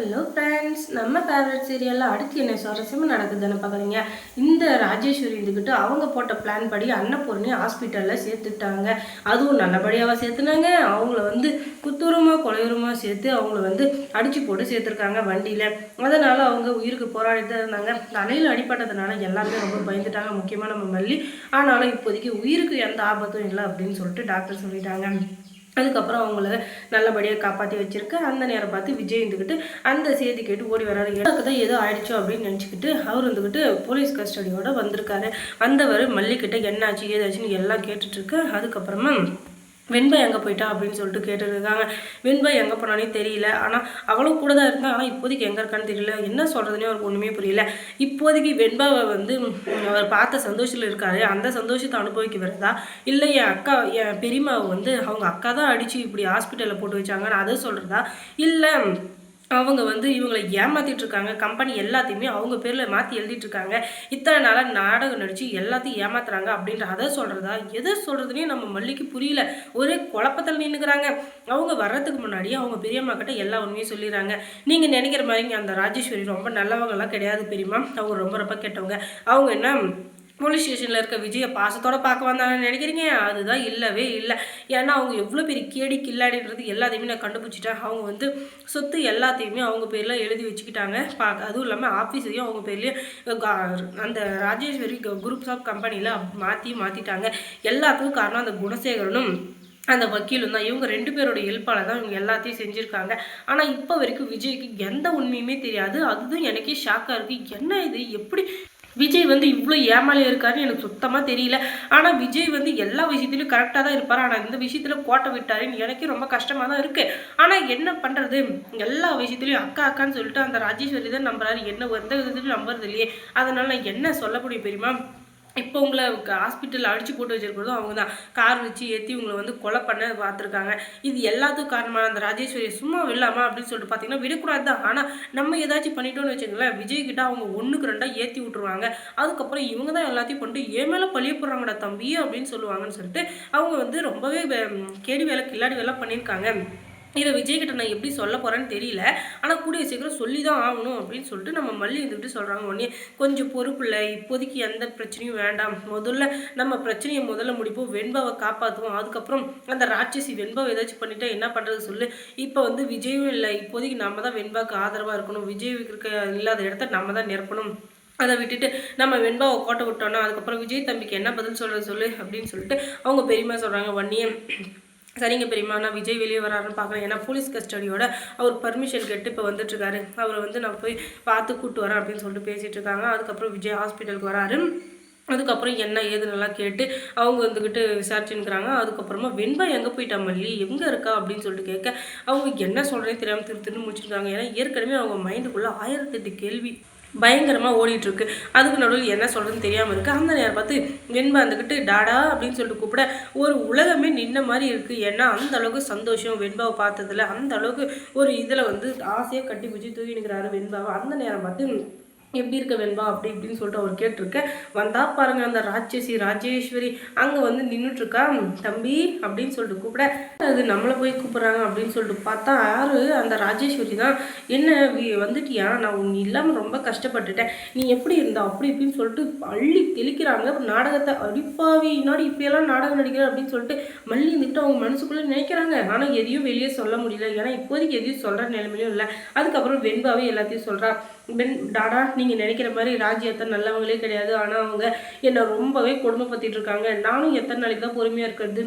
Hello friends நம்ம favourite சீரியலில் அடுத்து என்ன சுவாரஸ்யமாக நடக்குதுன்னு பார்க்குறீங்க? இந்த ராஜேஸ்வரி இருந்துக்கிட்டு அவங்க போட்ட பிளான் படி அன்னபூர்ணி ஹாஸ்பிட்டலில் சேர்த்துட்டாங்க. அதுவும் நல்லபடியாக சேர்த்துனாங்க. அவங்கள வந்து குத்தூரமாக கொலையுரமாக சேர்த்து அவங்கள வந்து அடித்து போட்டு சேர்த்துருக்காங்க வண்டியில். அதனால் அவங்க உயிருக்கு போராடிட்டு தான் இருந்தாங்க. தலையில் அடிப்பட்டதுனால எல்லாருமே ரொம்ப பயந்துட்டாங்க. முக்கியமாக நம்ம மல்லி. ஆனாலும் இப்போதைக்கு உயிருக்கு எந்த ஆபத்தும் இல்லை அப்படின்னு சொல்லிட்டு டாக்டர் சொல்லிட்டாங்க. அதுக்கப்புறம் அவங்கள நல்லபடியாக காப்பாற்றி வச்சிருக்கு. அந்த நேரம் பார்த்து விஜய் இருந்துக்கிட்டு அந்த செய்தி கேட்டு ஓடி வராரு. எனக்கு தான் ஏதோ ஆயிடுச்சோ? அப்படின்னு நினச்சிக்கிட்டு அவர் வந்துக்கிட்டு போலீஸ் கஸ்டடியோட வந்திருக்காரு. வந்தவர் மல்லிக்கிட்ட என்னாச்சு ஏதாச்சுன்னு எல்லாம் கேட்டுட்ருக்கு அதுக்கப்புறமா வெண்பை எங்கே போயிட்டா அப்படின்னு சொல்லிட்டு கேட்டுருக்காங்க வெண்பை எங்கே போனானே தெரியல. ஆனால் அவளும் கூட தான் இருந்தா. ஆனால் இப்போதைக்கு எங்கே இருக்கான்னு தெரியல. என்ன சொல்கிறதுனே அவருக்கு ஒன்றுமே புரியல. இப்போதைக்கு வெண்பாவை வந்து அவர் பார்த்த சந்தோஷத்தில் இருக்காரு. அந்த சந்தோஷத்தை அனுபவிக்க வருதா இல்லை என் அக்கா என் பெரியம்மாவை வந்து அவங்க அக்கா தான் அடித்து இப்படி ஹாஸ்பிட்டலில் போட்டு வச்சாங்கன்னு அதை சொல்கிறதா இல்லை அவங்க வந்து இவங்களை ஏமாத்திட்டு இருக்காங்க கம்பெனி எல்லாத்தையுமே அவங்க பேரில் மாற்றி எழுதிட்டு இருக்காங்க இத்தனை நாளாக நாடகம் நடித்து எல்லாத்தையும் ஏமாத்துறாங்க அப்படின்ற அதை சொல்கிறதா எதை சொல்கிறதுனே நம்ம மல்லிக்கு புரியல. ஒரே குழப்பத்தில் நின்றுக்கிறாங்க அவங்க வர்றதுக்கு முன்னாடியே அவங்க பெரியம்மா கிட்ட எல்லா உண்மையும் சொல்லிடுறாங்க. நீங்கள் நினைக்கிற மாதிரிங்க அந்த ராஜேஸ்வரி ரொம்ப நல்லவங்களாம் கிடையாது பெரியம்மா. அவங்க ரொம்ப ரொம்ப கெட்டவங்க. அவங்க என்ன போலீஸ் ஸ்டேஷனில் இருக்க விஜயை பாசத்தோட பார்க்க வந்தாங்கன்னு நினைக்கிறீங்க? அதுதான் இல்லவே இல்லை. ஏன்னா அவங்க எவ்வளோ பெரிய கேடி கில்லாடின்றது எல்லாத்தையுமே நான் கண்டுபிடிச்சிட்டேன். அவங்க வந்து சொத்து எல்லாத்தையுமே அவங்க பேரில் எழுதி வச்சுக்கிட்டாங்க. பார்க்க அதுவும் இல்லாமல் ஆஃபீஸையும் அவங்க பேர்லேயே அந்த ராஜேஸ்வரி குரூப்ஸ் ஆஃப் கம்பெனியில் மாற்றி மாற்றிட்டாங்க எல்லாத்துக்கும் காரணம் அந்த குணசேகரனும் அந்த வக்கீலும் தான். இவங்க ரெண்டு பேரோட ஹெல்ப்பால் தான் இவங்க எல்லாத்தையும் செஞ்சுருக்காங்க. ஆனால் இப்போ வரைக்கும் விஜய்க்கு எந்த உண்மையுமே தெரியாது. அதுதான் எனக்கே ஷாக்காக இருக்குது என்ன இது? எப்படி விஜய் வந்து இவ்வளோ ஏமாலியாக இருக்காருன்னு எனக்கு சுத்தமாக தெரியல. ஆனால் விஜய் வந்து எல்லா விஷயத்துலையும் கரெக்டாக தான் இருப்பார். ஆனால் இந்த விஷயத்தில் கோட்டை விட்டாருன்னு எனக்கே ரொம்ப கஷ்டமாக தான் இருக்குது ஆனால் என்ன பண்ணுறது எல்லா விஷயத்துலையும் அக்கா அக்கான்னு சொல்லிட்டு அந்த ராஜேஸ்வரி தான் நம்புறாரு. என்ன எந்த விதத்துலையும் நம்புறது இல்லையே. அதனால் நான் என்ன சொல்ல முடியும் பெரியமா இப்போ உங்களை ஹாஸ்பிட்டலில் அடித்து போட்டு வச்சிருக்கிறதும் அவங்க தான் கார் வச்சு ஏற்றி உங்களை வந்து கொலை பண்ண பார்த்துருக்காங்க. இது எல்லாத்துக்கும் காரணமான அந்த ராஜேஸ்வரி சும்மா விடலாமா அப்படின்னு சொல்லிட்டு பார்த்தீங்கன்னா விடக்கூடாது தான் ஆனால் நம்ம ஏதாச்சும் பண்ணிட்டோம்னு வச்சுக்கோங்களேன் விஜய்கிட்ட அவங்க ஒன்றுக்கு ரெண்டாக ஏற்றி விட்ருவாங்க அதுக்கப்புறம் இவங்க தான் எல்லாத்தையும் பண்ணிட்டு ஏன் மேலே பழிய போடுறாங்கடா தம்பி அப்படின்னு சொல்லுவாங்கன்னு சொல்லிட்டு அவங்க வந்து ரொம்பவே கேடி வேலை கில்லாடி வேலை பண்ணியிருக்காங்க. இதை விஜய்கிட்ட நான் எப்படி சொல்ல போகிறேன்னு தெரியல. ஆனால் கூடிய சீக்கிரம் சொல்லி தான் ஆகணும் அப்படின்னு சொல்லிட்டு நம்ம மல்லி இருந்துக்கிட்டு சொல்கிறாங்க உடனே கொஞ்சம் பொறுப்பு இல்லை. இப்போதைக்கு எந்த பிரச்சனையும் வேண்டாம். முதல்ல நம்ம பிரச்சனையை முதல்ல முடிப்போம். வெண்பாவை காப்பாற்றுவோம் அதுக்கப்புறம் அந்த ராட்சசி வெண்பாவை ஏதாச்சும் பண்ணிட்டா என்ன பண்ணுறது சொல்லு. இப்போ வந்து விஜயும் இல்லை. இப்போதைக்கு நம்ம தான் வெண்பாவுக்கு ஆதரவாக இருக்கணும். விஜய் இருக்க இல்லாத இடத்த நம்ம தான் நிரப்பணும். அதை விட்டுட்டு நம்ம வெண்பாவை கோட்டை விட்டோன்னா அதுக்கப்புறம் விஜய் தம்பிக்கு என்ன பதில் சொல்கிறது சொல்லு அப்படின்னு சொல்லிட்டு அவங்க பெரியம்மா சொல்கிறாங்க வன்னியே சரிங்க பெரியம்மா நான் விஜய் வெளியே வராருன்னு பார்க்குறேன் ஏன்னா போலீஸ் கஸ்டடியோட அவர் பர்மிஷன் கேட்டு இப்போ வந்துட்டுருக்காரு. அவரை வந்து நான் போய் பார்த்து கூப்பிட்டு வரேன் அப்படின்னு சொல்லிட்டு பேசிகிட்டு இருக்காங்க அதுக்கப்புறம் விஜய் ஹாஸ்பிட்டலுக்கு வராரு. அதுக்கப்புறம் என்ன ஏதுன்னெல்லாம் கேட்டு அவங்க வந்துக்கிட்டு விசாரிச்சுன்னுக்குறாங்க. அதுக்கப்புறமா வெண்பா எங்கே போயிட்டா மல்லி? எங்கே இருக்கா? அப்படின்னு சொல்லிட்டு கேட்க அவங்க என்ன சொல்கிறேன்னு தெரியாமல் திரு திருன்னு முடிச்சிருக்காங்க. ஏன்னா ஏற்கனவே அவங்க மைண்டுக்குள்ளே ஆயிரத்தெட்டு கேள்வி பயங்கரமாக ஓடிட்டுருக்கு. அதுக்கு நடுவில் என்ன சொல்கிறதுன்னு தெரியாமல் இருக்குது அந்த நேரம் பார்த்து வெண்பா வந்துக்கிட்டு டாடா அப்படின்னு சொல்லிட்டு கூப்பிட ஒரு உலகமே நின்ன மாதிரி இருக்குது ஏன்னா அந்த அளவுக்கு சந்தோஷம் வெண்பாவை பார்த்ததுல அந்த அளவுக்கு ஒரு இதில் வந்து ஆசையாக கட்டி பிடிச்சி தூக்கி நிற்கிறாரு வெண்பாவை. அந்த நேரம் பார்த்து எப்படி இருக்க வேண்பா அப்படி இப்படின்னு சொல்லிட்டு அவர் கேட்டிருக்க. வந்தா பாருங்க அந்த ராட்சசி ராஜேஸ்வரி அங்கே வந்து நின்றுட்டு இருக்கா தம்பி அப்படின்னு சொல்லிட்டு கூப்பிட. அது நம்மளை போய் கூப்பிட்றாங்க அப்படின்னு சொல்லிட்டு பார்த்தா யாரு? அந்த ராஜேஸ்வரி தான். என்ன வந்துட்டியா? நான் உன் இல்லாமல் ரொம்ப கஷ்டப்பட்டுட்டேன். நீ எப்படி இருந்தா? அப்படி இப்படின்னு சொல்லிட்டு அள்ளி தெளிக்கிறாங்க. நாடகத்தை அடிப்பாவி நாடி இப்படியெல்லாம் நாடகம் நடிக்கிற அப்படின்னு சொல்லிட்டு மல்லி இருந்துட்டு அவங்க மனசுக்குள்ளே நினைக்கிறாங்க. ஆனால் எதையும் வெளியே சொல்ல முடியல. ஏன்னா இப்போதைக்கு எதையும் சொல்கிற நிலைமையிலும் இல்லை. அதுக்கப்புறம் வெண்பாவே எல்லாத்தையும் சொல்கிறா வெண் டாடா நீங்கள் நினைக்கிற மாதிரி ராஜ்யத்தை நல்லவங்களே கிடையாது. ஆனால் அவங்க என்னை ரொம்பவே கொடுமைப்படுத்திட்டு இருக்காங்க. நானும் எத்தனை நாளைக்கு தான் பொறுமையாக இருக்கிறது?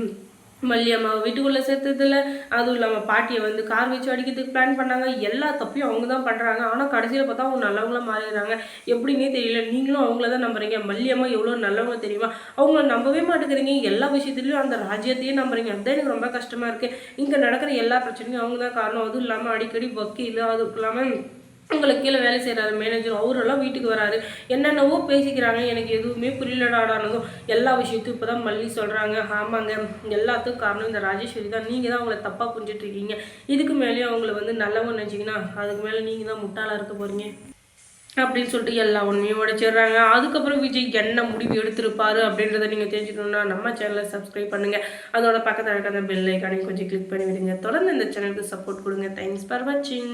மல்லியம்மாவை வீட்டுக்குள்ளே சேர்த்ததில்ல. அதுவும் இல்லாமல் பாட்டியை வந்து கார் வச்சு அடிக்கிறதுக்கு பிளான் பண்ணாங்க. எல்லா தப்பையும் அவங்க தான் பண்ணுறாங்க ஆனால் கடைசியில் பார்த்தா அவங்க நல்லவங்களாக மாறிடுறாங்க. எப்படின்னே தெரியல. நீங்களும் அவங்கள தான் நம்புறீங்க. மல்லியம்மா எவ்வளோ நல்லவங்க தெரியுமா? அவங்கள நம்பவே மாட்டேங்கிறீங்க. எல்லா விஷயத்துலையும் அந்த ராஜ்யத்தையே நம்புறீங்க. அதுதான் எனக்கு ரொம்ப கஷ்டமாக இருக்குது இங்கே நடக்கிற எல்லா பிரச்சனையும் அவங்க தான் காரணம். அதுவும் இல்லாமல் அடிக்கடி வக்கீல் அதுவும் இல்லாமல் உங்களுக்கு கீழே வேலை செய்கிறாரு மேனேஜர் அவரெல்லாம் வீட்டுக்கு வராரு. என்னென்னவோ பேசிக்கிறாங்க. எனக்கு எதுவுமே புரியலடாடானதும் எல்லா விஷயத்தையும் இப்போ தான் மல்லி சொல்கிறாங்க ஆமாங்க. எல்லாத்துக்கும் காரணம் இந்த ராஜேஸ்வரி தான். நீங்கள் தான் அவங்கள தப்பாக புரிஞ்சிட்ருக்கீங்க இதுக்கு மேலேயும் அவங்கள வந்து நல்லவங்க நினச்சிங்கன்னா அதுக்கு மேலே நீங்கள் தான் முட்டாளாக இருக்க போகிறீங்க அப்படின்னு சொல்லிட்டு எல்லா உண்மையும் உடைச்சிடுறாங்க. அதுக்கப்புறம் விஜய் என்ன முடிவு எடுத்திருப்பாரு அப்படின்றத நீங்கள் தெரிஞ்சுக்கணுன்னா நம்ம சேனலை சப்ஸ்கிரைப் பண்ணுங்கள் அதோட பக்கத்தில் இருக்க அந்த பெல் ஐக்கானையும் கொஞ்சம் கிளிக் பண்ணி விடுங்க தொடர்ந்து இந்த சேனலுக்கு சப்போர்ட் கொடுங்க. தேங்க்ஸ் ஃபார் வாட்சிங்